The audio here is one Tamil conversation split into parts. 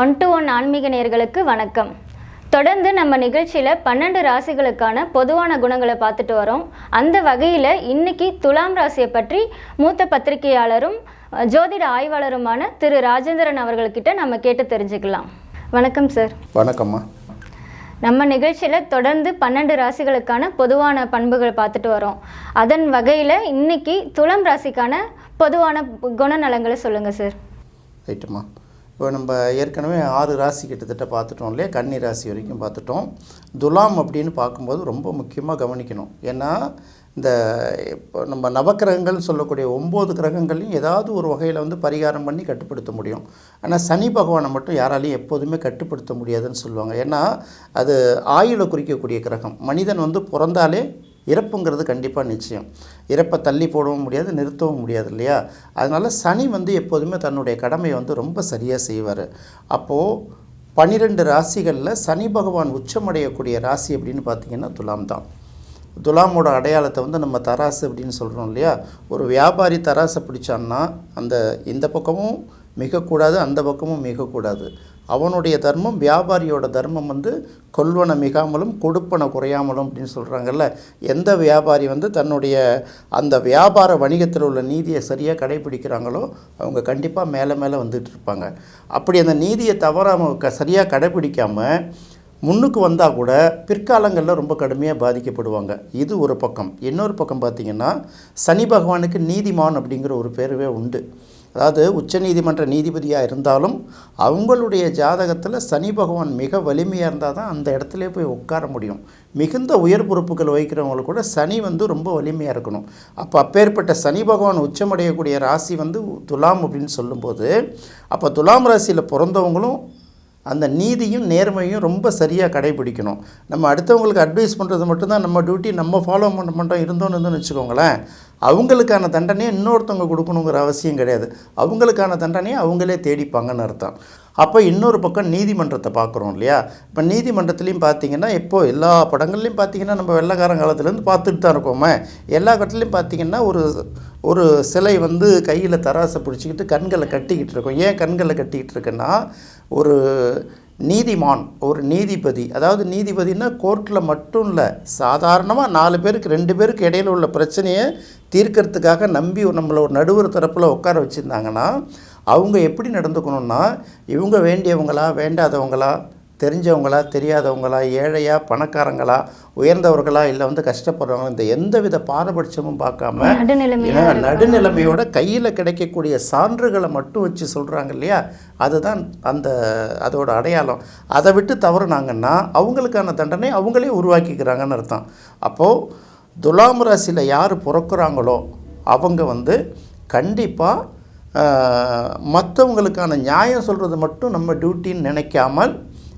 ஒன் டு ஒன் ஆன்மீக நேயர்களுக்கு வணக்கம். தொடர்ந்து நம்ம நிகழ்ச்சியில் பன்னெண்டு ராசிகளுக்கான பொதுவான குணங்களை பார்த்துட்டு வரோம். அந்த வகையில் இன்னைக்கு துலாம் ராசியை பற்றி மூத்த பத்திரிகையாளரும் ஜோதிட ஆய்வாளருமான திரு ராஜேந்திரன் அவர்கள்கிட்ட நம்ம கேட்டு தெரிஞ்சுக்கலாம். வணக்கம் சார் வணக்கம்மா. நம்ம நிகழ்ச்சியில் தொடர்ந்து பன்னெண்டு ராசிகளுக்கான பொதுவான பண்புகள் பார்த்துட்டு வரோம். அதன் வகையில் இன்னைக்கு துளம் ராசிக்கான பொதுவான குணநலங்களை சொல்லுங்கள் சார் ரைட்டுமா இப்போ நம்ம ஏற்கனவே ஆறு ராசி கிட்டத்தட்ட பார்த்துட்டோம் இல்லையா? கன்னி ராசி வரைக்கும் பார்த்துட்டோம். துலாம் அப்படின்னு பார்க்கும்போது ரொம்ப முக்கியமாக கவனிக்கணும். ஏன்னா இந்த இப்போ நம்ம நவக்கிரகங்கள் சொல்லக்கூடிய ஒம்பது கிரகங்களையும் ஏதாவது ஒரு வகையில் வந்து பரிகாரம் பண்ணி கட்டுப்படுத்த முடியும். ஆனால் சனி பகவானை மட்டும் யாராலையும் எப்போதுமே கட்டுப்படுத்த முடியாதுன்னு சொல்லுவாங்க. ஏன்னா அது ஆயுளை குறிக்கக்கூடிய கிரகம். மனிதன் வந்து பிறந்தாலே இறப்புங்கிறது கண்டிப்பாக நிச்சயம். இறப்பை தள்ளி போடவும் முடியாது நிறுத்தவும் முடியாது இல்லையா? அதனால் சனி வந்து எப்போதுமே தன்னுடைய கடமையை வந்து ரொம்ப சரியாக செய்வார். அப்போது பன்னிரெண்டு ராசிகளில் சனி பகவான் உச்சமடையக்கூடிய ராசி அப்படின்னு பார்த்தீங்கன்னா துலாம் தான். துலாமோட அடையாளத்தை வந்து நம்ம தராசு அப்படின்னு சொல்கிறோம் இல்லையா? ஒரு வியாபாரி தராசை பிடிச்சான்னா அந்த இந்த பக்கமும் மிகக்கூடாது அந்த பக்கமும் மிகக்கூடாது. அவனுடைய தர்மம் வியாபாரியோட தர்மம் வந்து கொள்வன மிகாமலும் கொடுப்பன குறையாமலும் அப்படின்னு சொல்கிறாங்கல்ல எந்த வியாபாரி வந்து தன்னுடைய அந்த வியாபார வணிகத்தில் உள்ள நீதியை சரியாக கடைபிடிக்கிறாங்களோ அவங்க கண்டிப்பாக மேலே மேலே வந்துட்டு இருப்பாங்க. அப்படி அந்த நீதியை தவறாமல் க சரியாக கடைபிடிக்காமல் முன்னுக்கு வந்தால் கூட பிற்காலங்களில் ரொம்ப கடுமையாக பாதிக்கப்படுவாங்க. இது ஒரு பக்கம். இன்னொரு பக்கம் பார்த்திங்கன்னா சனி பகவானுக்கு நீதிமான் அப்படிங்கிற ஒரு பேருவே உண்டு. அதாவது உச்சநீதிமன்ற நீதிபதியாக இருந்தாலும் அவங்களுடைய ஜாதகத்தில் சனி பகவான் மிக வலிமையாக இருந்தால் தான் அந்த இடத்துல போய் உட்கார முடியும். மிகுந்த உயர் பொறுப்புகள் வகிக்கிறவங்களுக்கு கூட சனி வந்து ரொம்ப வலிமையாக இருக்கணும். அப்போ அப்பேற்பட்ட சனி பகவான் உச்சமடையக்கூடிய ராசி வந்து துலாம் அப்படின்னு சொல்லும்போது அப்போ துலாம் ராசியில் பிறந்தவங்களும் அந்த நீதியும் நேர்மையும் ரொம்ப சரியாக கடைபிடிக்கணும். நம்ம அடுத்தவங்களுக்கு அட்வைஸ் பண்ணுறது மட்டும்தான் நம்ம டியூட்டி நம்ம ஃபாலோ பண்ண மாட்டோம் இருந்தோன்னு இருந்தோம்னு வச்சுக்கோங்களேன். அவங்களுக்கான தண்டனையை இன்னொருத்தவங்க கொடுக்கணுங்கிற அவசியம் கிடையாது. அவங்களுக்கான தண்டனையை அவங்களே தேடிப்பாங்கன்னு அர்த்தம். அப்போ இன்னொரு பக்கம் நீதிமன்றத்தை பார்க்குறோம் இல்லையா? இப்போ நீதிமன்றத்துலேயும் பார்த்தீங்கன்னா இப்போது எல்லா படங்கள்லையும் பார்த்தீங்கன்னா நம்ம வெள்ளக்காரன் காலத்துலேருந்து பார்த்துட்டு தான் இருக்கோமே. எல்லா கட்டத்துலையும் பார்த்தீங்கன்னா ஒரு ஒரு சிலை வந்து கையில் தராசை பிடிச்சிக்கிட்டு கண்களை கட்டிக்கிட்டு இருக்கோம். ஏன் கண்களை கட்டிக்கிட்டு இருக்குன்னா ஒரு நீதிமான் ஒரு நீதிபதி. அதாவது நீதிபதினா கோர்ட்டில் மட்டும் இல்லை சாதாரணமாக நாலு பேருக்கு ரெண்டு பேருக்கு இடையில உள்ள பிரச்சனையை தீர்க்கறதுக்காக நம்பி நம்மளை ஒரு நடுவர் தரப்பில் உட்கார வச்சுருந்தாங்கன்னா அவங்க எப்படி நடந்துக்கணும்னா இவங்க வேண்டியவங்களா வேண்டாதவங்களா தெரிஞ்சவங்களா தெரியாதவங்களா ஏழையா பணக்காரங்களா உயர்ந்தவர்களா இல்லை வந்து கஷ்டப்படுறவங்க இந்த எந்தவித பாரபட்சமும் பார்க்காம நடுநிலைமையோட கையில் கிடைக்கக்கூடிய சான்றுகளை மட்டும் வச்சு சொல்கிறாங்க இல்லையா? அதுதான் அந்த அதோட அடையாளம். அதை விட்டு தவறுனாங்கன்னா அவங்களுக்கான தண்டனை அவங்களே உருவாக்கிக்கிறாங்கன்னு அர்த்தம். அப்போது துலாம் ராசியில் யார் பிறக்கிறாங்களோ அவங்க வந்து கண்டிப்பாக மற்றவங்களுக்கான நியாயம் சொல்கிறது மட்டும் நம்ம டியூட்டின்னு நினைக்காமல்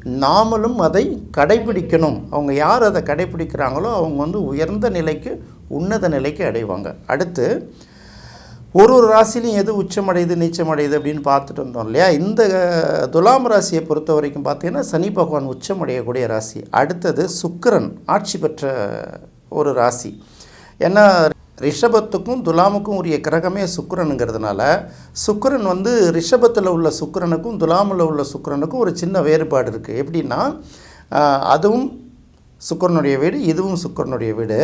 நாமளும் அதை கடைபிடிக்கணும். அவங்க யார் அதை கடைபிடிக்கிறாங்களோ அவங்க வந்து உயர்ந்த நிலைக்கு உன்னத நிலைக்கு அடைவாங்க. அடுத்து ஒரு ஒரு ராசிலையும் எது உச்சமடையுது நீச்சமடையுது அப்படின்னு பார்த்துட்டு வந்தோம் இல்லையா? இந்த துலாம் ராசியை பொறுத்த வரைக்கும் பார்த்தீங்கன்னா சனி பகவான் உச்சமடையக்கூடிய ராசி. அடுத்தது சுக்கரன் ஆட்சி பெற்ற ஒரு ராசி. ஏன்னா ரிஷபத்துக்கும் துலாமுக்கும் உரிய கிரகமே சுக்கரனுங்கிறதுனால சுக்கரன் வந்து ரிஷபத்தில் உள்ள சுக்கரனுக்கும் துலாமில் உள்ள சுக்கரனுக்கும் ஒரு சின்ன வேறுபாடு இருக்குது எப்படின்னா அதுவும் சுக்கரனுடைய வீடு இதுவும் சுக்கிரனுடைய வீடு.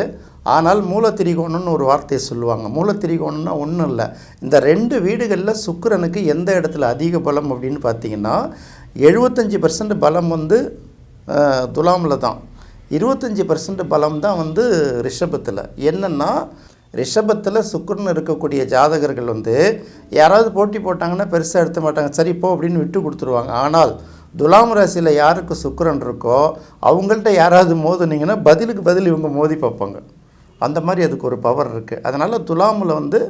ஆனால் மூலத்திரிகோணம்னு ஒரு வார்த்தையை சொல்லுவாங்க. மூலத்திரிகோணம்னா ஒன்றும் இல்லை. இந்த ரெண்டு வீடுகளில் சுக்கரனுக்கு எந்த இடத்துல அதிக பலம் அப்படின்னு பார்த்தீங்கன்னா எழுபத்தஞ்சி பர்சன்ட் பலம் வந்து துலாமில் தான். இருபத்தஞ்சி பர்சன்ட் பலம் தான் வந்து ரிஷபத்தில். என்னென்னா ரிஷபத்தில் சுக்கரன் இருக்கக்கூடிய ஜாதகர்கள் வந்து யாராவது போட்டி போட்டாங்கன்னா பெருசாக எடுத்த மாட்டாங்க. சரி போ அப்படின்னு விட்டு கொடுத்துருவாங்க. ஆனால் துலாம் ராசியில் யாருக்கு சுக்கரன் இருக்கோ அவங்கள்ட்ட யாராவது மோதுனீங்கன்னா பதிலுக்கு பதில் இவங்க மோதி பார்ப்பாங்க. அந்த மாதிரி அதுக்கு ஒரு பவர் இருக்குது அதனால் துலாமில் வந்து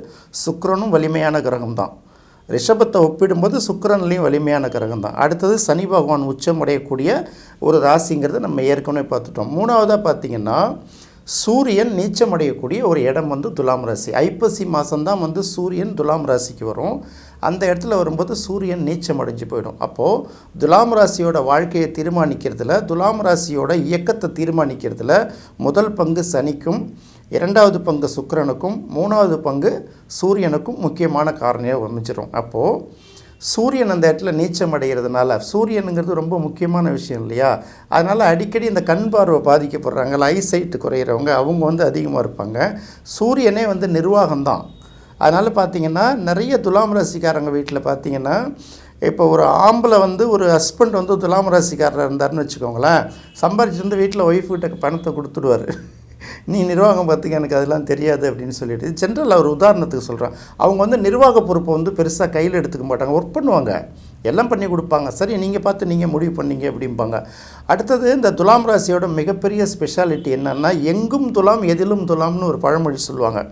சுக்கரனும் வலிமையான கிரகம் தான் ரிஷபத்தை ஒப்பிடும்போது சுக்கிரன்லேயும் வலிமையான கிரகம் தான் அடுத்தது சனி பகவான் உச்சம் அடையக்கூடிய ஒரு ராசிங்கிறத நம்ம ஏற்கனவே பார்த்துட்டோம். மூணாவதாக பார்த்தீங்கன்னா சூரியன் நீச்சம் அடையக்கூடிய ஒரு இடம் வந்து துலாம் ராசி. ஐப்பசி மாதம்தான் வந்து சூரியன் துலாம் ராசிக்கு வரும். அந்த இடத்துல வரும்போது சூரியன் நீச்சம் அடைஞ்சு போயிடும். அப்போது துலாம் ராசியோட வாழ்க்கையை தீர்மானிக்கிறதுல துலாம் ராசியோட இயக்கத்தை தீர்மானிக்கிறதுல முதல் பங்கு சனிக்கும் இரண்டாவது பங்கு சுக்கரனுக்கும் மூணாவது பங்கு சூரியனுக்கும் முக்கியமான காரணியாக அமைஞ்சிடும் அப்போது சூரியன் அந்த இடத்துல நீச்சம் அடைகிறதுனால சூரியனுங்கிறது ரொம்ப முக்கியமான விஷயம் இல்லையா? அதனால் அடிக்கடி இந்த கண் பார்வை பாதிக்கப்படுறாங்க ஐசைட்டு குறையிறவங்க அவங்க வந்து அதிகமாக இருப்பாங்க. சூரியனே வந்து நிர்வாகம்தான். அதனால் பார்த்தீங்கன்னா நிறைய துலாம் ராசிக்காரங்க வீட்டில் பார்த்தீங்கன்னா இப்போ ஒரு ஆம்பளை வந்து ஒரு ஹஸ்பண்ட் வந்து துலாம் ராசிக்காரர் இருந்தாருன்னு வச்சுக்கோங்களேன் சம்பாரிச்சு வந்து வீட்டில் ஒய்ஃப் கிட்ட பணத்தை கொடுத்துடுவார். நீ நிர்வாகம் பார்த்துக்க எனக்கு அதெல்லாம் தெரியாது அப்படின்னு சொல்லிட்டு. ஜென்ரல் ஒரு உதாரணத்துக்கு சொல்கிறான் அவங்க வந்து நிர்வாக பொறுப்பை வந்து பெருசாக கையில் எடுத்துக்க மாட்டாங்க. ஒர்க் பண்ணுவாங்க. எல்லாம் பண்ணி கொடுப்பாங்க. சரி நீங்கள் பார்த்து நீங்கள் முடிவு பண்ணீங்க அப்படிம்பாங்க. அடுத்தது இந்த துலாம் ராசியோட மிகப்பெரிய ஸ்பெஷாலிட்டி என்னென்னா எங்கும் துலாம் எதிலும் துலாம்னு ஒரு பழமொழி சொல்லுவாங்க.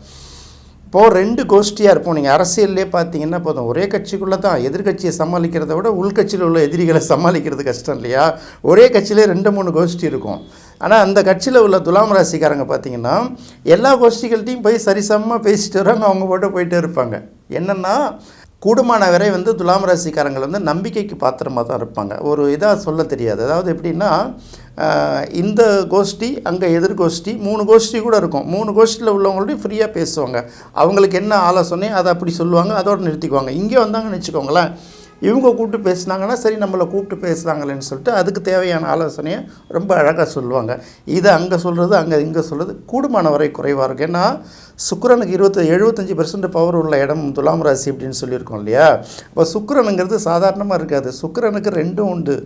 இப்போது ரெண்டு கோஷ்டியாக இருப்போம். நீங்கள் அரசியல்லே பார்த்தீங்கன்னா போதும். ஒரே கட்சிக்குள்ளே தான் எதிர்கட்சியை சமாளிக்கிறத விட உள்கட்சியில் உள்ள எதிரிகளை சமாளிக்கிறது கஷ்டம் இல்லையா? ஒரே கட்சியிலே ரெண்டு மூணு கோஷ்டி இருக்கும். ஆனால் அந்த கட்சியில் உள்ள துலாம் ராசிக்காரங்க பார்த்தீங்கன்னா எல்லா கோஷ்டிகள்ட்டையும் போய் சரிசமமாக பேசிட்டு வராங்க. அவங்க போட்டு போயிட்டே இருப்பாங்க. என்னென்னா கூடுமான வரை வந்து துலாம் ராசிக்காரங்கள் வந்து நம்பிக்கைக்கு பாத்திரமாக தான் இருப்பாங்க. ஒரு இதாக சொல்ல தெரியாது. அதாவது எப்படின்னா இந்த கோஷ்டி அங்கே எதிர்கோஷ்டி மூணு கோஷ்டி கூட இருக்கும். மூணு கோஷ்டியில் உள்ளவங்கள்ட்டையும் ஃப்ரீயாக பேசுவாங்க. அவங்களுக்கு என்ன ஆலோசனை அதை அப்படி சொல்லுவாங்க அதோடு நிறுத்திக்குவாங்க. இங்கே வந்தாங்கன்னு வச்சுக்கோங்களேன் இவங்க கூப்பிட்டு பேசுனாங்கன்னா சரி நம்மளை கூப்பிட்டு பேசுகிறாங்களேன்னு சொல்லிட்டு அதுக்கு தேவையான ஆலோசனையை ரொம்ப அழகாக சொல்லுவாங்க. இதை அங்கே சொல்கிறது அங்கே இங்கே சொல்கிறது கூடுமான வரை குறைவாக இருக்கும். ஏன்னா சுக்கரனுக்கு இருபத்தி எழுபத்தஞ்சி பர்சன்ட் பவர் உள்ள இடம் துலாம் ராசி அப்படின்னு சொல்லியிருக்கோம் இல்லையா? இப்போ சுக்கிரனுங்கிறது சாதாரணமாக இருக்காது. சுக்கிரனுக்கு ரெண்டும் உண்டு.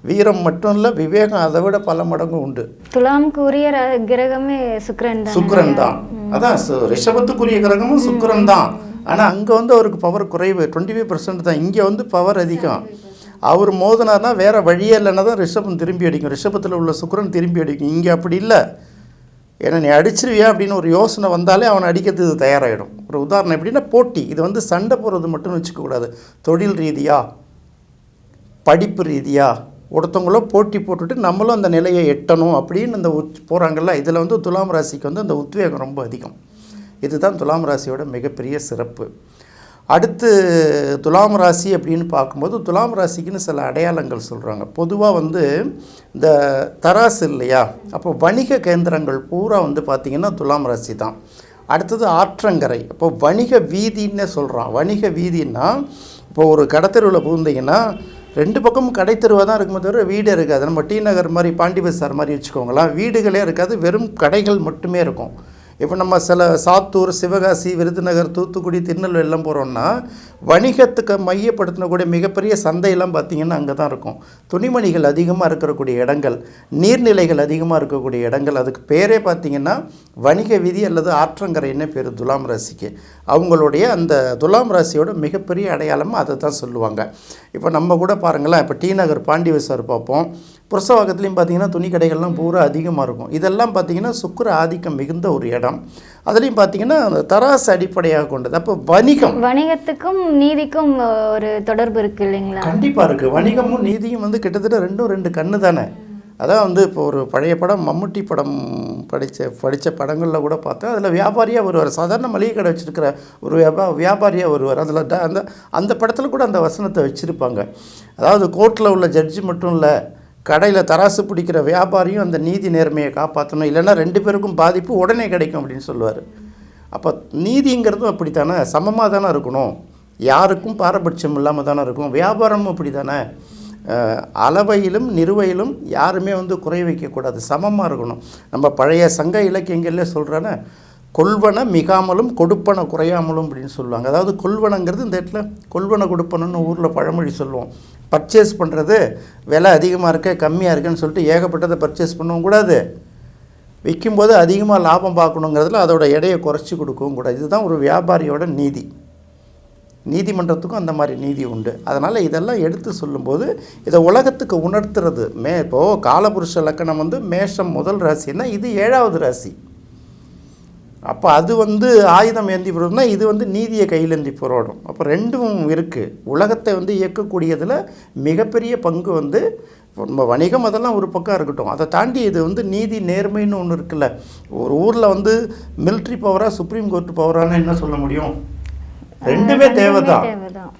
வீரம் மட்டும் இல்லை விவேகம் அதை விட பல மடங்கு உண்டு. துலாமுக்கு உரிய கிரகமே சுக்கிரன் தான். சுக்கிரன் தான். அதான் சு- ரிஷபத்துக்குரிய கிரகமும் சுக்கிரன் தான். ஆனால் அங்கே வந்து அவருக்கு பவர் குறைவு. டுவெண்ட்டி ஃபைவ் பர்சன்ட் தான். இங்கே வந்து பவர் அதிகம். அவர் மோதினார்னா வேறு வழியே இல்லைன்னா தான் ரிஷபம் திரும்பி அடிக்கும். ரிஷபத்தில் உள்ள சுக்கிரன் திரும்பி அடிக்கும். இங்கே அப்படி இல்லை. ஏன்னா நீ அடிச்சிருவியா அப்படின்னு ஒரு யோசனை வந்தாலே அவனை அடிக்கிறதுக்கு தயாராகிடும் ஒரு உதாரணம் எப்படின்னா போட்டி. இது வந்து சண்டை போடுறது மட்டும் வச்சுக்கக்கூடாது. தொழில் ரீதியாக படிப்பு ரீதியாக ஒருத்தவங்களோ போட்டி போட்டுட்டு நம்மளும் அந்த நிலையை எட்டணும் அப்படின்னு அந்த உத் போகிறாங்கல்ல இதில் வந்து துலாம் ராசிக்கு வந்து அந்த உத்வேகம் ரொம்ப அதிகம். இதுதான் துலாம் ராசியோட மிகப்பெரிய சிறப்பு. அடுத்து துலாம் ராசி அப்படின்னு பார்க்கும்போது துலாம் ராசிக்குன்னு சில அடையாளங்கள் சொல்கிறாங்க பொதுவாக வந்து இந்த தராசு இல்லையா? அப்போ வணிக கேந்திரங்கள் பூரா வந்து பார்த்திங்கன்னா துலாம் ராசி தான். அடுத்தது ஆற்றங்கரை. இப்போ வணிக வீதின்னு சொல்கிறான் வணிக வீதின்னா இப்போ ஒரு கடத்தெருவில் புகுந்தீங்கன்னா ரெண்டு பக்கமும் கடைத்தெருவாக தான் இருக்குமே தவிர வீடே இருக்காது. நம்ம டி நகர் மாதிரி பாண்டி பசார் மாதிரி வச்சுக்கோங்களேன் வீடுகளே இருக்காது. வெறும் கடைகள் மட்டுமே இருக்கும். இப்போ நம்ம சில சாத்தூர் சிவகாசி விருதுநகர் தூத்துக்குடி திருநெல்வேலி எல்லாம் போகிறோம்னா வணிகத்துக்கு மையப்படுத்தினக்கூடிய மிகப்பெரிய சந்தையெல்லாம் பார்த்திங்கன்னா அங்கே தான் இருக்கும். துணிமணிகள் அதிகமாக இருக்கக்கூடிய இடங்கள் நீர்நிலைகள் அதிகமாக இருக்கக்கூடிய இடங்கள் அதுக்கு பேரே பார்த்திங்கன்னா வணிக விதி அல்லது ஆற்றங்கரைன்னு பேர் துலாம் ராசிக்கு. அவங்களுடைய அந்த துலாம் ராசியோட மிகப்பெரிய அடையாளம் அதை தான் சொல்லுவாங்க. இப்போ நம்ம கூட பாருங்களேன் இப்போ டி நகர் பாண்டி பார்ப்போம். புரசவாக்கத்துலேயும் பார்த்தீங்கன்னா துணி கடைகள்லாம் பூரா அதிகமாக இருக்கும். இதெல்லாம் பார்த்தீங்கன்னா சுக்கிர ஆதிக்கம் மிகுந்த ஒரு இடம். அதுலேயும் பார்த்தீங்கன்னா தராசு அடிப்படையாக கொண்டது. அப்போ வணிகம். வணிகத்துக்கும் நீதிக்கும் ஒரு தொடர்பு இருக்கு இல்லைங்களா? கண்டிப்பாக இருக்குது வணிகமும் நீதியும் வந்து கிட்டத்தட்ட ரெண்டும் ரெண்டு கண்ணு தானே. அதான் வந்து இப்போ ஒரு பழைய படம் மம்முட்டி படம் படித்த படித்த படங்களில் கூட பார்த்தா அதில் வியாபாரியாக வருவார் சாதாரண மளிகை கடை வச்சுருக்கிற ஒரு வியாபா வியாபாரியாக வருவார் அதில் அந்த அந்த படத்தில் கூட அந்த வசனத்தை வச்சுருப்பாங்க. அதாவது கோர்ட்டில் உள்ள ஜட்ஜி மட்டும் இல்லை கடையில் தராசு பிடிக்கிற வியாபாரியும் அந்த நீதி நேர்மையை காப்பாற்றணும் இல்லைன்னா ரெண்டு பேருக்கும் பாதிப்பு உடனே கிடைக்கும் அப்படின்னு சொல்லுவார். அப்போ நீதிங்கிறதும் அப்படி தானே சமமாக தானே இருக்கணும். யாருக்கும் பாரபட்சம் இல்லாமல் தானே இருக்கும் வியாபாரமும் அப்படி தானே அளவையிலும் நிறுவையிலும் யாருமே வந்து குறை வைக்கக்கூடாது சமமாக இருக்கணும். நம்ம பழைய சங்க இலக்கியங்கள்ல சொல்கிறேன்னா கொள்வன மிகாமலும் கொடுப்பன குறையாமலும் அப்படின்னு சொல்லுவாங்க. அதாவது கொள்வனங்கிறது இந்த இடத்துல கொள்வன கொடுப்பனன்னு ஊரில் பழமொழி சொல்லுவோம். பர்ச்சேஸ் பண்ணுறது விலை அதிகமாக இருக்க கம்மியாக இருக்குன்னு சொல்லிட்டு ஏகப்பட்டதை பர்ச்சேஸ் பண்ணவும் கூடாது. விற்கும்போது அதிகமாக லாபம் பார்க்கணுங்கிறதுல அதோட எடையை குறைச்சி கொடுக்கவும் கூடாது. இதுதான் ஒரு வியாபாரியோட நீதி. நீதிமன்றத்துக்கும் அந்த மாதிரி நீதி உண்டு. அதனால் இதெல்லாம் எடுத்து சொல்லும்போது இதை உலகத்துக்கு உணர்த்துறது மே இப்போது காலபுருஷ லக்கணம் வந்து மேஷம் முதல் ராசின்னா இது ஏழாவது ராசி. அப்போ அது வந்து ஆயுதம் ஏந்தி போடுறதுனா இது வந்து நீதியை கையிலேந்தி போராடும். அப்போ ரெண்டும் இருக்குது உலகத்தை வந்து இயக்கக்கூடியதில் மிகப்பெரிய பங்கு வந்து நம்ம வணிகம் அதெல்லாம் ஒரு பக்கம் இருக்கட்டும். அதை தாண்டி இது வந்து நீதி நேர்மைன்னு ஒன்று இருக்குல்ல. ஒரு ஊரில் வந்து மிலிட்ரி பவராக சுப்ரீம் கோர்ட் பவரான்னு என்ன சொல்ல முடியும்? ரெண்டுமே தேவை தான் தேவைதான்.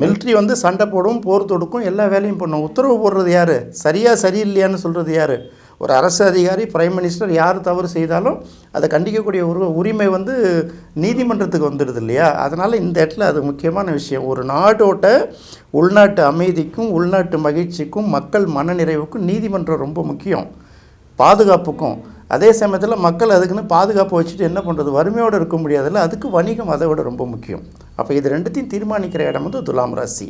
மிலிட்ரி வந்து சண்டை போடும் போர் தொடுக்கும் எல்லா வேலையும் பண்ணும். உத்தரவு போடுறது யார்? சரியா சரியில்லையான்னு சொல்கிறது யார்? ஒரு அரசு அதிகாரி பிரைம் மினிஸ்டர் யார் தவறு செய்தாலும் அதை கண்டிக்கக்கூடிய ஒரு உரிமை வந்து நீதிமன்றத்துக்கு வந்துடுது இல்லையா? அதனால் இந்த இடத்துல அது முக்கியமான விஷயம். ஒரு நாடோட உள்நாட்டு அமைதிக்கும் உள்நாட்டு மகிழ்ச்சிக்கும் மக்கள் மனநிறைவுக்கும் நீதிமன்றம் ரொம்ப முக்கியம். பாதுகாப்புக்கும். அதே சமயத்தில் மக்கள் அதுக்குன்னு பாதுகாப்பு வச்சுட்டு என்ன பண்ணுறது வறுமையோடு இருக்க முடியாதுல்ல? அதுக்கு வணிகம் அதை விட ரொம்ப முக்கியம். அப்போ இது ரெண்டுத்தையும் தீர்மானிக்கிற இடம் வந்து துலாம் ராசி.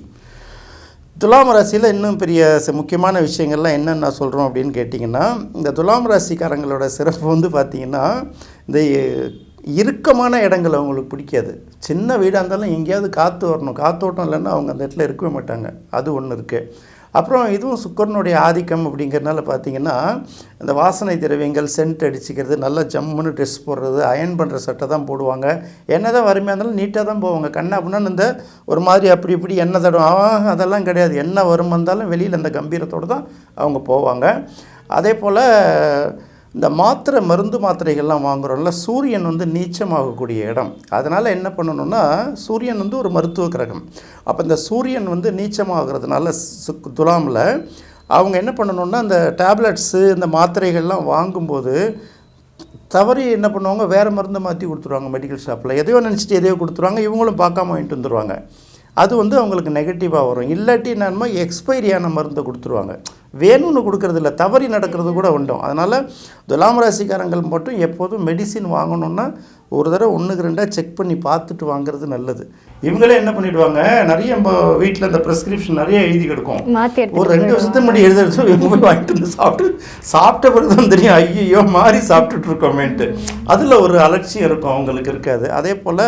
துலாம் ராசியில் இன்னும் பெரிய முக்கியமான விஷயங்கள்லாம் என்னென்ன சொல்கிறோம் அப்படின்னு கேட்டிங்கன்னா இந்த துலாம் ராசிக்காரங்களோட சிறப்பு வந்து பார்த்திங்கன்னா இந்த இறுக்கமான இடங்கள் அவங்களுக்கு பிடிக்காது. சின்ன வீடாக இருந்தாலும் எங்கேயாவது காற்று வரணும். காற்றோட்டம் இல்லைன்னா அவங்க அந்த இடத்துல இருக்கவே மாட்டாங்க. அது ஒன்று இருக்குது அப்புறம் இதுவும் சுக்கரனுடைய ஆதிக்கம் அப்படிங்கிறதுனால பார்த்தீங்கன்னா இந்த வாசனை திரவியங்கள் சென்ட் அடிச்சுக்கிறது நல்லா ஜம்முன்னு ட்ரெஸ் போடுறது அயன் பண்ணுற சட்டை தான் போடுவாங்க. என்ன தான் வறுமையாக இருந்தாலும் நீட்டாக தான் போவாங்க. கண்ணா அப்படின்னா இந்த ஒரு மாதிரி அப்படி இப்படி எண்ணெய் தடும். அதெல்லாம் கிடையாது. என்ன வரும் வந்தாலும் வெளியில் அந்த கம்பீரத்தோடு தான் அவங்க போவாங்க. அதே போல் இந்த மாத்திரை மருந்து மாத்திரைகள்லாம் வாங்குறோம்ல சூரியன் வந்து நீச்சமாகக்கூடிய இடம். அதனால் என்ன பண்ணணும்னா சூரியன் வந்து ஒரு மருத்துவ கிரகம். அப்போ இந்த சூரியன் வந்து நீச்சமாகிறதுனால சு- துலாமில் அவங்க என்ன பண்ணணும்னா அந்த டேப்லெட்ஸு இந்த மாத்திரைகள்லாம் வாங்கும்போது தவறி என்ன பண்ணுவாங்க வேறு மருந்து மாற்றி கொடுத்துருவாங்க மெடிக்கல் ஷாப்பில் எதையோ நினச்சிட்டு எதையோ கொடுத்துருவாங்க இவங்களும் பார்க்காம வாங்கிட்டு வந்துடுவாங்க அது வந்து அவங்களுக்கு நெகட்டிவாக வரும். இல்லாட்டி என்னன்னா எக்ஸ்பைரியான மருந்தை கொடுத்துருவாங்க. வேணும்னு கொடுக்கறது இல்ல தவறி நடக்கிறது கூட உண்டும் அதனால் துலாம் ராசிக்காரங்கள் மட்டும் எப்போதும் மெடிசின் வாங்கணுன்னா ஒரு தடவை ஒன்றுக்கு ரெண்டாக செக் பண்ணி பார்த்துட்டு வாங்குறது நல்லது. இவங்களே என்ன பண்ணிடுவாங்க? நிறைய நம்ம வீட்டில் இந்த ப்ரெஸ்கிரிப்ஷன் நிறைய எழுதி கிடக்கும். ஒரு ரெண்டு வருஷத்துக்கு முன்னாடி எழுதுறது இவங்க போய் வாங்கிட்டு வந்து சாப்பிட்டு சாப்பிட்ட பிறகு தான் தெரியும் ஐயோ மாறி சாப்பிட்டுட்டு இருக்கோமேன்ட்டு. அதில் ஒரு அலட்சியம் இருக்கும் அவங்களுக்கு இருக்காது. அதே போல்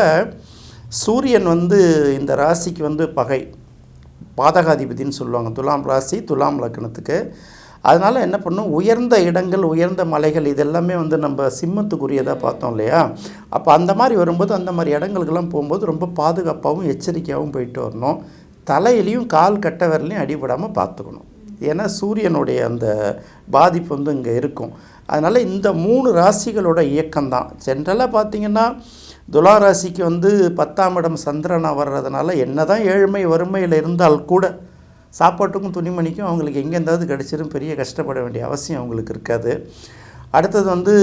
சூரியன் வந்து இந்த ராசிக்கு வந்து பகை. பாதகாதிபதின்னு சொல்லுவாங்க. துலாம் ராசி துலாம் லக்னத்துக்கு. அதனால் என்ன பண்ணும்? உயர்ந்த இடங்கள் உயர்ந்த மலைகள் இதெல்லாமே வந்து நம்ம சிம்மத்துக்குரியதாக பார்த்தோம் இல்லையா? அப்போ அந்த மாதிரி வரும்போது அந்த மாதிரி இடங்களுக்கெல்லாம் போகும்போது ரொம்ப பாதுகாப்பாகவும் எச்சரிக்கையாகவும் போயிட்டு வரணும். தலையிலையும் கால் கட்ட விரலையும் அடிபடாமல் பார்த்துக்கணும். ஏன்னா சூரியனுடைய அந்த பாதிப்பு வந்து இங்கே இருக்கும். அதனால் இந்த மூணு ராசிகளோட இயக்கம்தான். ஜென்ரலாக பார்த்தீங்கன்னா துளாராசிக்கு வந்து பத்தாம் இடம் சந்திரனாக வர்றதுனால என்ன தான் ஏழ்மை வறுமையில் இருந்தால் கூட சாப்பாட்டுக்கும் துணிமணிக்கும் அவங்களுக்கு எங்கேருந்தாவது கிடச்சிரும். பெரிய கஷ்டப்பட வேண்டிய அவசியம் அவங்களுக்கு இருக்காது. அடுத்தது வந்து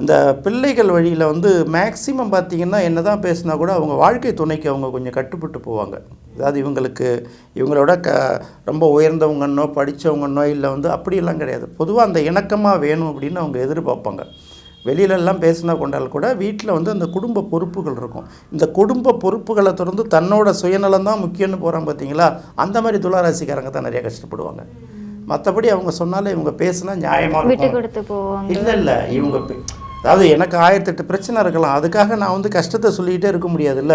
இந்த பிள்ளைகள் வழியில் வந்து மேக்சிமம் பார்த்திங்கன்னா என்ன தான் பேசினா கூட அவங்க வாழ்க்கை துணைக்கு அவங்க கொஞ்சம் கட்டுப்பட்டு போவாங்க. அதாவது இவங்களுக்கு இவங்களோட க ரொம்ப உயர்ந்தவங்கன்னோ படித்தவங்கன்னோ இல்லை வந்து அப்படியெல்லாம் கிடையாது. பொதுவாக அந்த இணக்கமாக வேணும் அப்படின்னு அவங்க எதிர்பார்ப்பாங்க. வெளியிலெல்லாம் பேசினா கொண்டால் கூட வீட்டில் வந்து அந்த குடும்ப பொறுப்புகள் இருக்கும். இந்த குடும்ப பொறுப்புகளை தொடர்ந்து தன்னோட சுயநலம் தான் முக்கியம்னு போகிறான் பார்த்தீங்களா? அந்த மாதிரி துளாராசிக்காரங்க தான் நிறைய கஷ்டப்படுவாங்க. மற்றபடி அவங்க சொன்னாலே இவங்க பேசினா நியாயமாக விட்டு இருக்கும். கொடுத்து போவாங்க. இல்லை இல்லை. இவங்க அதாவது எனக்கு ஆயிரத்தெட்டு பிரச்சனை இருக்கலாம். அதுக்காக நான் வந்து கஷ்டத்தை சொல்லிக்கிட்டே இருக்க முடியாதுல்ல.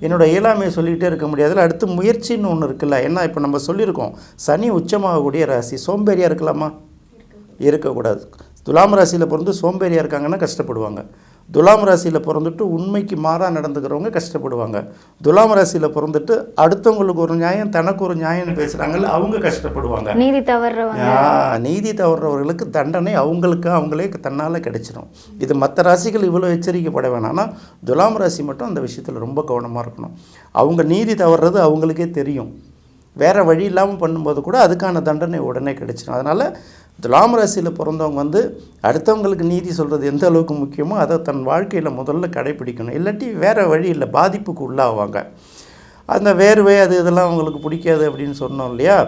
என்னோட இயலாமையை சொல்லிக்கிட்டே இருக்க முடியாதுல்ல. அடுத்து முயற்சின்னு ஒன்று இருக்குல்ல. ஏன்னா இப்போ நம்ம சொல்லியிருக்கோம். சனி உச்சமாகக்கூடிய ராசி. சோம்பேறியாக இருக்கலாமா? இருக்கக்கூடாது. துலாம் ராசியில் பிறந்து சோம்பேறியாக இருக்காங்கன்னா கஷ்டப்படுவாங்க. துலாம் ராசியில் பிறந்துட்டு உண்மைக்கு மாறாக நடந்துக்கிறவங்க கஷ்டப்படுவாங்க. துலாம் ராசியில் பிறந்துட்டு அடுத்தவங்களுக்கு ஒரு நியாயம் தனக்கு ஒரு நியாயம்னு பேசுகிறாங்கல்ல அவங்க கஷ்டப்படுவாங்க. நீதி தவறுறவங்க. நீதி தவறுறவர்களுக்கு தண்டனை அவங்களுக்கு அவங்களே தன்னால் கிடைச்சிடும் இது மற்ற ராசிகள் இவ்வளோ எச்சரிக்கப்பட வேணாம். ஆனால் துலாம் ராசி மட்டும் அந்த விஷயத்தில் ரொம்ப கவனமாக இருக்கணும். அவங்க நீதி தவறுறது அவங்களுக்கே தெரியும். வேறு வழி இல்லாமல் பண்ணும்போது கூட அதுக்கான தண்டனை உடனே கிடைச்சிடும் அதனால் துலாம் ராசியில் பிறந்தவங்க வந்து அடுத்தவங்களுக்கு நீதி சொல்கிறது எந்த அளவுக்கு முக்கியமோ அதை தன் வாழ்க்கையில் முதல்ல கடைப்பிடிக்கணும் இல்லாட்டி வேறு வழி இல்லை பாதிப்புக்கு உள்ளாவாங்க. அந்த வேர்வை அது இதெல்லாம் அவங்களுக்கு பிடிக்காது அப்படின்னு சொன்னோம் இல்லையா?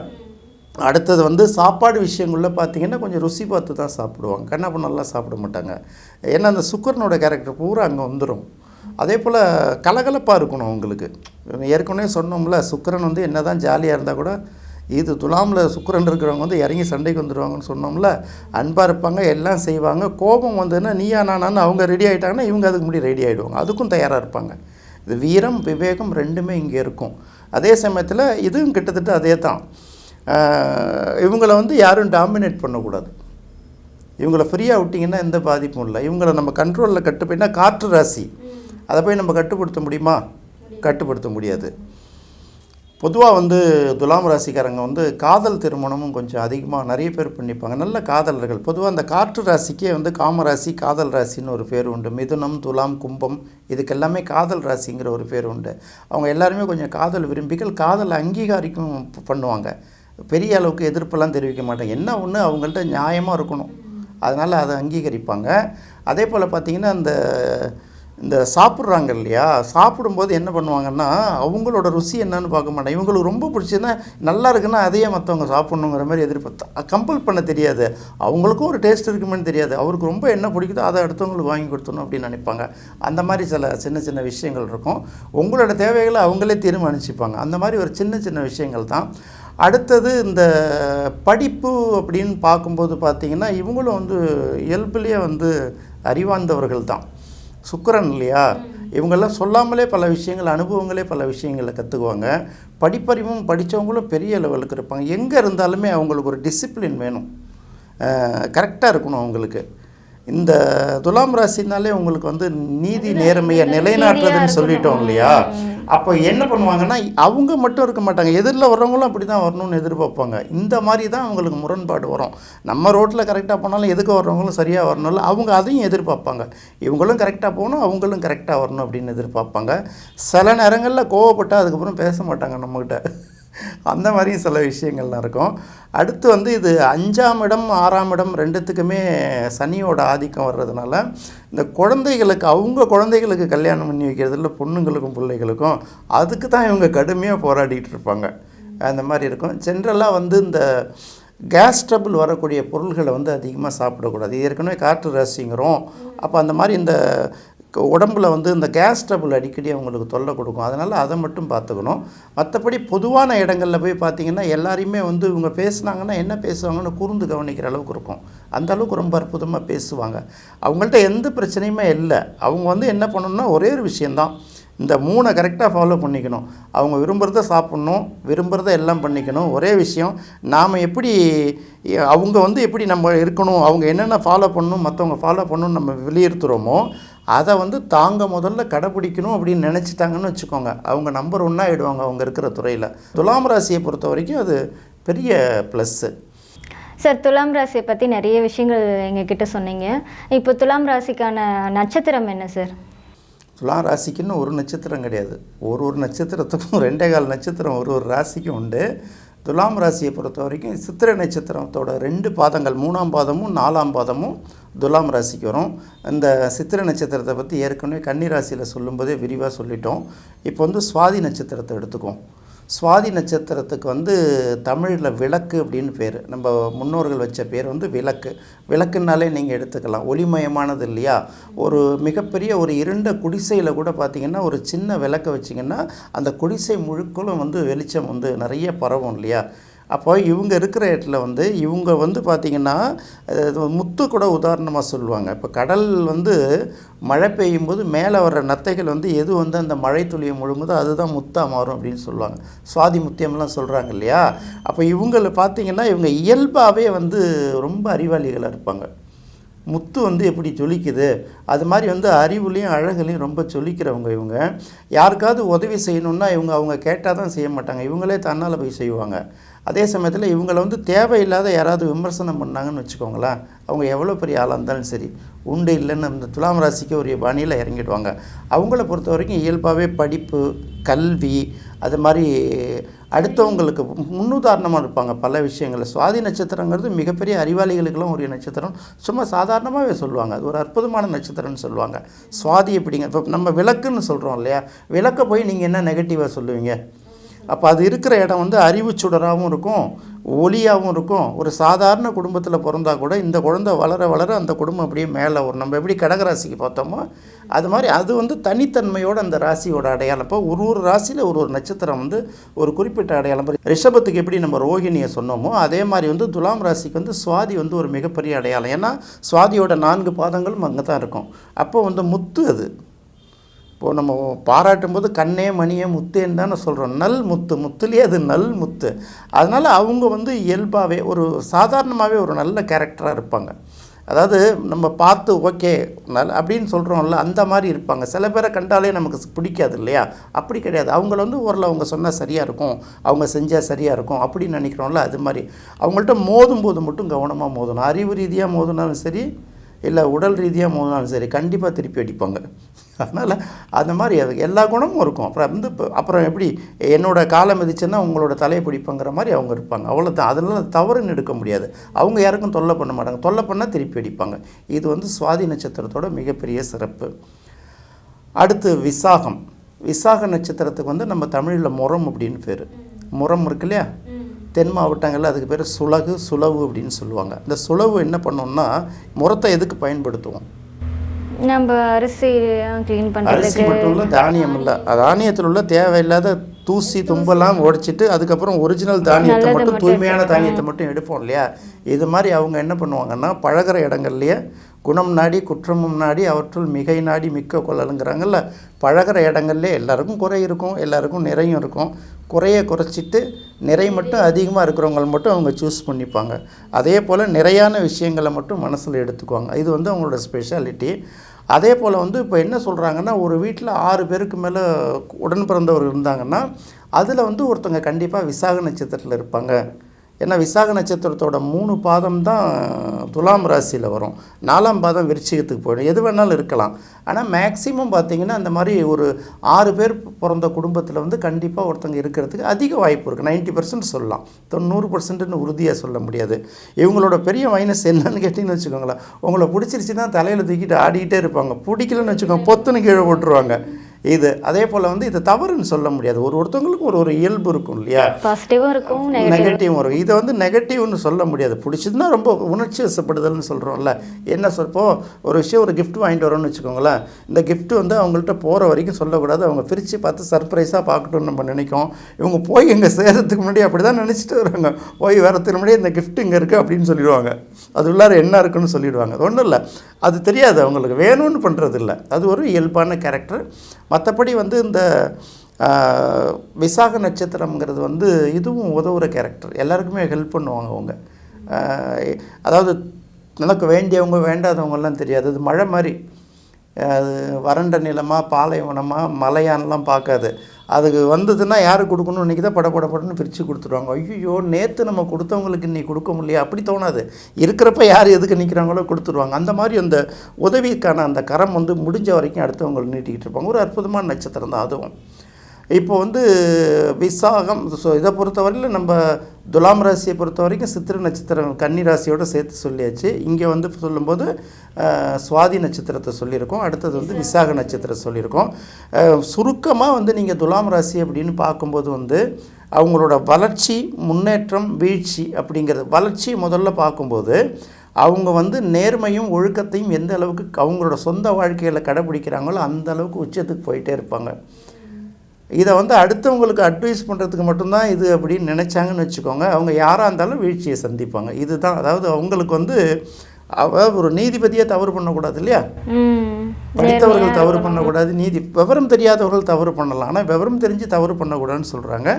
அடுத்தது வந்து சாப்பாடு விஷயங்களில் பார்த்திங்கன்னா கொஞ்சம் ருசி பார்த்து தான் சாப்பிடுவாங்க. கண்ணப்ப நல்லா சாப்பிட மாட்டாங்க. ஏன்னா அந்த சுக்கரனோட கேரக்டர் பூரா அங்கே வந்துடும் அதே போல் கலகலப்பாக இருக்கணும் அவங்களுக்கு. ஏற்கனவே சொன்னோம்ல சுக்கிரன் வந்து என்ன தான் ஜாலியாக இருந்தால் கூட இது துலாமில் சுக்கரன் இருக்கிறவங்க வந்து இறங்கி சண்டைக்கு வந்துடுவாங்கன்னு சொன்னோம்ல அன்பாக இருப்பாங்க எல்லாம் செய்வாங்க. கோபம் வந்ததுன்னா நீயா நானான்னு அவங்க ரெடி ஆகிட்டாங்கன்னா இவங்க அதுக்கு முன்னாடி ரெடி ஆகிடுவாங்க அதுக்கும் தயாராக இருப்பாங்க. இது வீரம் விவேகம் ரெண்டுமே இங்கே இருக்கும். அதே சமயத்தில் இதுவும் கிட்டத்தட்ட அதே தான் இவங்கள வந்து யாரும் டாமினேட் பண்ணக்கூடாது. இவங்கள ஃப்ரீயாக விட்டிங்கன்னா எந்த பாதிப்பும் இல்லை. இவங்கள நம்ம கண்ட்ரோலில் கட்டுப்போயினா காற்று ராசி. அதை போய் நம்ம கட்டுப்படுத்த முடியுமா? கட்டுப்படுத்த முடியாது. பொதுவாக வந்து துலாம் ராசிக்காரங்க வந்து காதல் திருமணமும் கொஞ்சம் அதிகமாக நிறைய பேர் பண்ணிப்பாங்க. நல்ல காதலர்கள். பொதுவாக அந்த காற்று ராசிக்கே வந்து காமராசி காதல் ராசின்னு ஒரு பேர் உண்டு. மிதுனம் துலாம் கும்பம் இதுக்கெல்லாமே காதல் ராசிங்கிற ஒரு பேர் உண்டு. அவங்க எல்லாருமே கொஞ்சம் காதல் விரும்பிகள். காதல் அங்கீகாரிக்கும் பண்ணுவாங்க. பெரிய அளவுக்கு எதிர்ப்பெல்லாம் தெரிவிக்க மாட்டாங்க. என்ன ஒன்று அவங்கள்ட்ட நியாயமாக இருக்கணும். அதனால் அதை அங்கீகரிப்பாங்க. அதே போல் பார்த்திங்கன்னா அந்த இந்த சாப்பிட்றாங்க இல்லையா? சாப்பிடும்போது என்ன பண்ணுவாங்கன்னா அவங்களோட ருசி என்னன்னு பார்க்க மாட்டாங்க. இவங்களுக்கு ரொம்ப பிடிச்சதுன்னா நல்லா இருக்குன்னா அதையே மற்றவங்க சாப்பிட்ணுங்கிற மாதிரி எதிர்பார்த்தா கம்பல் பண்ண தெரியாது. அவங்களுக்கும் ஒரு டேஸ்ட் இருக்குமேன்னு தெரியாது. அவருக்கு ரொம்ப என்ன பிடிக்குதோ அதை அடுத்தவங்களுக்கு வாங்கி கொடுத்தணும் அப்படின்னு நினைப்பாங்க. அந்த மாதிரி சில சின்ன சின்ன விஷயங்கள் இருக்கும். உங்களோட தேவைகளை அவங்களே தீர்மானிச்சுப்பாங்க. அந்த மாதிரி ஒரு சின்ன சின்ன விஷயங்கள் தான். அடுத்தது இந்த படிப்பு அப்படின்னு பார்க்கும்போது பார்த்திங்கன்னா இவங்களும் வந்து இயல்புலேயே வந்து அறிவார்ந்தவர்கள் தான். சுக்கரன் இல்லையா? இவங்கெல்லாம் சொல்லாமலே பல விஷயங்கள் அனுபவங்களே பல விஷயங்களை கற்றுக்குவாங்க படிப்பறிவும் படித்தவங்களும் பெரிய லெவலுக்கு இருப்பாங்க. எங்கே இருந்தாலுமே அவங்களுக்கு ஒரு டிசிப்ளின் வேணும். கரெக்டாக இருக்கணும் அவங்களுக்கு. இந்த துலாம் ராசினாலே உங்களுக்கு வந்து நீதி நேர்மையை நிலைநாட்டுறதுன்னு சொல்லிட்டோம் இல்லையா? அப்போ என்ன பண்ணுவாங்கன்னா அவங்க மட்டும் இருக்க மாட்டாங்க. எதிரில் வர்றவங்களும் அப்படி தான் வரணும்னு எதிர்பார்ப்பாங்க. இந்த மாதிரி தான் அவங்களுக்கு முரண்பாடு வரும். நம்ம ரோட்டில் கரெக்டாக போனாலும் எதுக்கு வர்றவங்களும் சரியாக வரணும்ல அவங்க அதையும் எதிர்பார்ப்பாங்க. இவங்களும் கரெக்டாக போகணும் அவங்களும் கரெக்டாக வரணும் அப்படின்னு எதிர்பார்ப்பாங்க. சில நேரங்களில் கோவப்பட்டால் அதுக்கப்புறம் பேச மாட்டாங்க நம்மக்கிட்ட அந்த மாதிரி சில விஷயங்கள்லாம் இருக்கும் அடுத்து வந்து இது அஞ்சாம் இடம் ஆறாம் இடம் ரெண்டுத்துக்குமே சனியோட ஆதிக்கம் வர்றதுனால இந்த குழந்தைகளுக்கு அவங்க குழந்தைகளுக்கு கல்யாணம் பண்ணி வைக்கிறதுல பொண்ணுங்களுக்கும் பிள்ளைகளுக்கும் அதுக்கு தான் இவங்க கடுமையாக போராடிட்டு இருப்பாங்க. அந்த மாதிரி இருக்கும். ஜென்ரலாக வந்து இந்த கேஸ் ட்ரபிள் வரக்கூடிய பொருள்களை வந்து அதிகமாக சாப்பிடக்கூடாது. ஏற்கனவே காற்று ராசிங்கிறோம் அப்போ அந்த மாதிரி இந்த உடம்புல வந்து இந்த கேஸ் ட்ரபுள் அடிக்கடி அவங்களுக்கு தொல்லை கொடுக்கும். அதனால் அதை மட்டும் பார்த்துக்கணும். மற்றபடி பொதுவான இடங்களில் போய் பார்த்தீங்கன்னா எல்லாரையுமே வந்து இவங்க பேசுனாங்கன்னா என்ன பேசுவாங்கன்னு கூர்ந்து கவனிக்கிற அளவுக்கு இருக்கும். அந்த அளவுக்கு ரொம்ப அற்புதமாக பேசுவாங்க. அவங்கள்ட்ட எந்த பிரச்சனையுமே இல்லை. அவங்க வந்து என்ன பண்ணணும்னா ஒரே ஒரு விஷயந்தான் இந்த மூணை கரெக்டாக ஃபாலோ பண்ணிக்கணும். அவங்க விரும்புகிறத சாப்பிட்ணும். விரும்புகிறத எல்லாம் பண்ணிக்கணும். ஒரே விஷயம் நாம் எப்படி அவங்க வந்து எப்படி நம்ம இருக்கணும் அவங்க என்னென்ன ஃபாலோ பண்ணணும் மற்றவங்க ஃபாலோ பண்ணணும்னு நம்ம வெளியுறுத்துகிறோமோ அதை வந்து தாங்க முதல்ல கடைப்பிடிக்கணும் அப்படின்னு நினச்சிட்டாங்கன்னு வச்சுக்கோங்க. அவங்க நம்பர் ஒன்றா ஆகிடுவாங்க அவங்க இருக்கிற துறையில். துலாம் ராசியை பொறுத்த வரைக்கும் அது பெரிய ப்ளஸ்ஸு சார் துலாம் ராசியை பற்றி நிறைய விஷயங்கள் எங்ககிட்ட சொன்னீங்க. இப்போ துலாம் ராசிக்கான நட்சத்திரம் என்ன சார் துலாம் ராசிக்குன்னு ஒரு நட்சத்திரம் கிடையாது. ஒரு ஒரு நட்சத்திரத்துக்கும் ரெண்டே கால் நட்சத்திரம் ஒரு ஒரு ராசிக்கும் உண்டு. துலாம் ராசியை பொறுத்த வரைக்கும் சித்திரை நட்சத்திரத்தோட ரெண்டு பாதங்கள் மூணாம் பாதமும் நாலாம் பாதமும் துலாம் ராசிக்கு வரும். இந்த சித்திரை நட்சத்திரத்தை பற்றி ஏற்கனவே கன்னி ராசியில் சொல்லும்போதே விரிவாக சொல்லிட்டோம். இப்போ வந்து சுவாதி நட்சத்திரத்தை எடுத்துக்குவோம். சுவாதி நட்சத்திரத்துக்கு வந்து தமிழில் விளக்கு அப்படின்னு பேர். நம்ம முன்னோர்கள் வச்ச பேர் வந்து விளக்கு. விளக்குனாலே நீங்கள் எடுத்துக்கலாம். ஒளிமயமானது இல்லையா? ஒரு மிகப்பெரிய ஒரு இருண்ட குடிசையில் கூட பார்த்திங்கன்னா ஒரு சின்ன விளக்கு வச்சிங்கன்னா அந்த குடிசை முழுக்களும் வந்து வெளிச்சம் வந்து நிறைய பரவும் இல்லையா? அப்போ இவங்க இருக்கிற இடத்துல வந்து இவங்க வந்து பார்த்திங்கன்னா முத்து கூட உதாரணமாக சொல்லுவாங்க. இப்போ கடல் வந்து மழை பெய்யும் போது மேலே வர்ற நத்தைகள் வந்து எது வந்து அந்த மழை துளியை முழுங்குதோ அதுதான் முத்தாக மாறும் அப்படின்னு சொல்லுவாங்க. சுவாதி முத்தியம்லாம் சொல்கிறாங்க இல்லையா? அப்போ இவங்களை பார்த்திங்கன்னா இவங்க இயல்பாகவே வந்து ரொம்ப அறிவாளிகளாக இருப்பாங்க. முத்து வந்து எப்படி ஜொலிக்குது? அது மாதிரி வந்து அறிவுலேயும் அழகுலையும் ரொம்ப ஜொலிக்கிறவங்க இவங்க. யாருக்காவது உதவி செய்யணுன்னா இவங்க அவங்க கேட்டால் தான் செய்ய மாட்டாங்க. இவங்களே தன்னால் போய் செய்வாங்க. அதே சமயத்தில் இவங்களை வந்து தேவையில்லாத யாராவது விமர்சனம் பண்ணாங்கன்னு வச்சுக்கோங்களேன். அவங்க எவ்வளோ பெரிய ஆளாக இருந்தாலும் சரி உண்டு இல்லைன்னு அந்த துலாம் ராசிக்கு ஒரு பாணியில் இறங்கிடுவாங்க. அவங்கள பொறுத்த வரைக்கும் இயல்பாகவே படிப்பு கல்வி அது மாதிரி அடுத்தவங்களுக்கு முன்னுதாரணமாக இருப்பாங்க பல விஷயங்களில் சுவாதி நட்சத்திரங்கிறது மிகப்பெரிய அறிவாளிகளுக்கெல்லாம் ஒரு நட்சத்திரம். சும்மா சாதாரணமாகவே சொல்லுவாங்க. அது ஒரு அற்புதமான நட்சத்திரம்னு சொல்லுவாங்க. சுவாதி எப்படிங்க இப்போ நம்ம விளக்குன்னு சொல்கிறோம் இல்லையா? விளக்க போய் நீங்கள் என்ன நெகட்டிவாக சொல்லுவீங்க? அப்போ அது இருக்கிற இடம் வந்து அறிவு சுடராகவும் இருக்கும் ஒளியாகவும் இருக்கும். ஒரு சாதாரண குடும்பத்தில் பிறந்தா கூட இந்த குழந்தை வளர வளர அந்த குடும்பம் அப்படியே மேலே வரும். நம்ம எப்படி கடகராசிக்கு பார்த்தோமோ அது மாதிரி அது வந்து தனித்தன்மையோட அந்த ராசியோட அடையாளம். இப்போ ஒரு ஒரு ராசியில் ஒரு ஒரு நட்சத்திரம் வந்து ஒரு குறிப்பிட்ட அடையாளம். இப்போ ரிஷபத்துக்கு எப்படி நம்ம ரோகிணியை சொன்னோமோ அதே மாதிரி வந்து துலாம் ராசிக்கு வந்து சுவாதி வந்து ஒரு மிகப்பெரிய அடையாளம். ஏன்னா சுவாதியோட நான்கு பாதங்களும் அங்கே தான் இருக்கும். அப்போ வந்து முத்து அது. இப்போது நம்ம பாராட்டும் போது கண்ணே மணியே முத்தேன்னு தானே சொல்கிறோம் நல் முத்து முத்துலேயே அது நல் முத்து. அதனால் அவங்க வந்து இயல்பாகவே ஒரு சாதாரணமாகவே ஒரு நல்ல கேரக்டராக இருப்பாங்க. அதாவது நம்ம பார்த்து ஓகே நல் அப்படின்னு சொல்கிறோம்ல அந்த மாதிரி இருப்பாங்க. சில பேரை கண்டாலே நமக்கு பிடிக்காது இல்லையா? அப்படி கிடையாது. அவங்கள வந்து ஊரில் அவங்க சொன்னால் சரியாக இருக்கும். அவங்க செஞ்சால் சரியாக இருக்கும். அப்படின்னு நினைக்கிறோம்ல அது மாதிரி. அவங்கள்ட்ட மோதும் போது மட்டும் கவனமாக மோதணும். அறிவு ரீதியாக மோதினாலும் சரி இல்லை உடல் ரீதியாக மோதினாலும் சரி கண்டிப்பாக திருப்பி அடிப்பாங்க. அதனால் அந்த மாதிரி எல்லா குணமும் இருக்கும். அப்புறம் வந்து இப்போ அப்புறம் எப்படி என்னோட காலம் மிதிச்சுன்னா உங்களோட தலையை பிடிப்பங்கிற மாதிரி அவங்க இருப்பாங்க. அவ்வளோதான் அதெல்லாம் தவறுன்னு எடுக்க முடியாது. அவங்க யாருக்கும் தொல்லை பண்ண மாட்டாங்க. தொல்லை பண்ணால் திருப்பி அடிப்பாங்க. இது வந்து சுவாதி நட்சத்திரத்தோட மிகப்பெரிய சிறப்பு. அடுத்து விசாகம். விசாக நட்சத்திரத்துக்கு வந்து நம்ம தமிழில் முரம் அப்படின்னு பேர். முரம் இருக்கு இல்லையா? தென் மாவட்டங்களில் அதுக்கு பேர் சுலகு சுலவு அப்படின்னு சொல்லுவாங்க. இந்த சுலவு என்ன பண்ணோம்னா முரத்தை எதுக்கு பயன்படுத்துவோம்? நம்ம அரிசி க்ளீன் அரிசி மட்டும் இல்லை தானியம் இல்லை. தானியத்தில் உள்ள தேவையில்லாத தூசி தும்பெல்லாம் உடைச்சிட்டு அதுக்கப்புறம் ஒரிஜினல் தானியத்தை மட்டும் தூய்மையான தானியத்தை மட்டும் எடுப்போம் இல்லையா? இது மாதிரி அவங்க என்ன பண்ணுவாங்கன்னா பழகுற இடங்கள்லையே குணம் நாடி குற்றமும் நாடி அவற்றுள் மிகை நாடி மிக்க கொள்ளலுங்கிறாங்கல்ல. பழகுற இடங்கள்லே எல்லாருக்கும் குறை இருக்கும் எல்லாருக்கும் நிறையும் இருக்கும். குறையை குறைச்சிட்டு நிறை மட்டும் அதிகமாக இருக்கிறவங்கள மட்டும் அவங்க சூஸ் பண்ணிப்பாங்க. அதே போல் நிறையான விஷயங்களை மட்டும் மனசில் எடுத்துக்குவாங்க. இது வந்து அவங்களோட ஸ்பெஷாலிட்டி அதே போல் வந்து இப்போ என்ன சொல்கிறாங்கன்னா ஒரு வீட்டில் ஆறு பேருக்கு மேலே உடன் பிறந்தவர் இருந்தாங்கன்னா அதில் வந்து ஒருத்தங்க கண்டிப்பாக விசாக நட்சத்திரத்தில் இருப்பாங்க. ஏன்னா விசாக நட்சத்திரத்தோட மூணு பாதம் தான் துலாம் ராசியில் வரும். நாலாம் பாதம் விருச்சிகத்துக்கு போயிடும். எது வேணாலும் இருக்கலாம். ஆனால் மேக்ஸிமம் பார்த்தீங்கன்னா அந்த மாதிரி ஒரு ஆறு பேர் பிறந்த குடும்பத்தில் வந்து கண்டிப்பாக ஒருத்தங்க இருக்கிறதுக்கு அதிக வாய்ப்பு இருக்குது நைன்ட்டி பர்சன்ட் சொல்லலாம். தொண்ணூறு பர்சன்ட்னு உறுதியாக சொல்ல முடியாது. இவங்களோட பெரிய மைனஸ் என்னன்னு கேட்டிங்கன்னு வச்சுக்கோங்களேன். உங்களை பிடிச்சிருச்சுன்னா தலையில் தூக்கிட்டு ஆடிக்கிட்டே இருப்பாங்க. பிடிக்கலன்னு வச்சுக்கோங்க பொத்துன்னு கீழே போட்டுருவாங்க. இது அதே போல் வந்து இது தவறுன்னு சொல்ல முடியாது. ஒரு ஒருத்தவங்களுக்கும் ஒரு ஒரு இயல்பு இருக்கும் இல்லையா? பாசிட்டிவும் இருக்கும் நெகட்டிவ் நெகட்டிவ் வரும் இதை வந்து நெகட்டிவ்னு சொல்ல முடியாது. பிடிச்சதுன்னா ரொம்ப உணர்ச்சி வசப்படுதல்னு சொல்கிறோம்ல என்ன சொல்ப்போ ஒரு விஷயம் ஒரு gift வாங்கிட்டு வரோம்னு வச்சுக்கோங்களேன். இந்த gift வந்து அவங்கள்ட்ட போகிற வரைக்கும் சொல்லக்கூடாது. அவங்க பிரித்து பார்த்து சர்ப்ரைஸாக பார்க்கட்டும்னு நம்ம நினைக்கும். இவங்க போய் இங்கே சேர்கிறதுக்கு முன்னாடி அப்படி தான் நினச்சிட்டு வராங்க. போய் வரதுக்கு முன்னாடி இந்த gift இங்கே இருக்குது அப்படின்னு சொல்லிடுவாங்க. அது உள்ளார என்ன இருக்குன்னு சொல்லிடுவாங்க. ஒன்றும் இல்லை. அது தெரியாது. அவங்களுக்கு வேணும்னு பண்ணுறது இல்லை அது ஒரு இயல்பான கேரக்டர் மற்றபடி வந்து இந்த விசாக நட்சத்திரம்ங்கிறது வந்து இதுவும் உதவுற கேரக்டர் எல்லாருக்குமே ஹெல்ப் பண்ணுவாங்க அவங்க. அதாவது நமக்கு வேண்டியவங்க வேண்டாதவங்கெல்லாம் தெரியாது. அது மழை மாதிரி. அது வறண்ட நிலமாக பாலைவனமாக மலையான்லாம் பார்க்காது. அதுக்கு வந்ததுன்னா யாருக்கு கொடுக்கணும் இன்றைக்கி தான் பட படப்படன்னு பிரித்து கொடுத்துருவாங்க. ஐயோ நேற்று நம்ம கொடுத்தவங்களுக்கு இன்னைக்கு கொடுக்க முடியல அப்படி தோணாது. இருக்கிறப்ப யார் எதுக்கு நிற்கிறாங்களோ கொடுத்துருவாங்க. அந்த மாதிரி அந்த உதவிக்கான அந்த கரம் வந்து முடிஞ்ச வரைக்கும் அடுத்தவங்களை நீட்டிக்கிட்டு இருப்பாங்க. ஒரு அற்புதமான நட்சத்திரம் தான் அதுவும். இப்போ வந்து விசாகம் ஸோ இதை பொறுத்தவரையில் நம்ம துலாம் ராசியை பொறுத்த வரைக்கும் சித்திரை நட்சத்திரம் கன்னி ராசியோட சேர்த்து சொல்லியாச்சு. இங்கே வந்து சொல்லும்போது சுவாதி நட்சத்திரத்தை சொல்லியிருக்கோம். அடுத்தது வந்து விசாக நட்சத்திரம் சொல்லியிருக்கோம். சுருக்கமாக வந்து நீங்கள் துலாம் ராசி அப்படின்னு பார்க்கும்போது வந்து அவங்களோட வளர்ச்சி முன்னேற்றம் வீழ்ச்சி அப்படிங்கிறது வளர்ச்சி முதல்ல பார்க்கும்போது அவங்க வந்து நேர்மையும் ஒழுக்கத்தையும் எந்த அளவுக்கு அவங்களோட சொந்த வாழ்க்கையில் கடைபிடிக்கிறாங்களோ அந்த அளவுக்கு உச்சத்துக்கு போயிட்டே இருப்பாங்க. இதை வந்து அடுத்தவங்களுக்கு அட்வைஸ் பண்ணுறதுக்கு மட்டும்தான் இது அப்படின்னு நினச்சாங்கன்னு வச்சுக்கோங்க. அவங்க யாராக இருந்தாலும் வீழ்ச்சியை சந்திப்பாங்க. இதுதான் அதாவது அவங்களுக்கு வந்து அதாவது ஒரு நீதிபதியே தவறு பண்ணக்கூடாது இல்லையா? படித்தவர்கள் தவறு பண்ணக்கூடாது நீதி விவரம் தெரியாதவர்கள் தவறு பண்ணலாம். ஆனால் விவரம் தெரிஞ்சு தவறு பண்ணக்கூடாதுன்னு சொல்கிறாங்க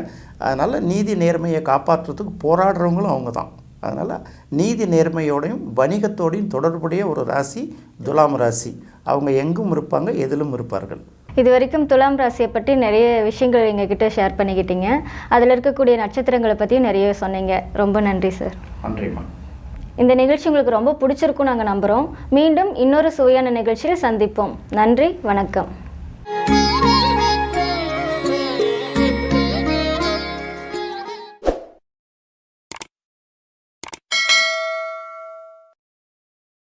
அதனால் நீதி நேர்மையை காப்பாற்றுறதுக்கு போராடுறவங்களும் அவங்க தான் அதனால் நீதி நேர்மையோடையும் வணிகத்தோடையும் தொடர்புடைய ஒரு ராசி துலாம் ராசி. அவங்க எங்கும் இருப்பாங்க எதிலும் இருப்பார்கள். இது வரைக்கும் துலாம் ராசியை பற்றி நிறைய விஷயங்கள் எங்ககிட்ட ஷேர் பண்ணிக்கிட்டீங்க. அதில் இருக்கக்கூடிய நட்சத்திரங்களை பற்றியும் நிறைய சொன்னீங்க. ரொம்ப நன்றி சார் இந்த நிகழ்ச்சி உங்களுக்கு ரொம்ப பிடிச்சிருக்கும் நாங்கள் நம்புகிறோம் மீண்டும் இன்னொரு சுவையான நிகழ்ச்சியில் சந்திப்போம். நன்றி வணக்கம்.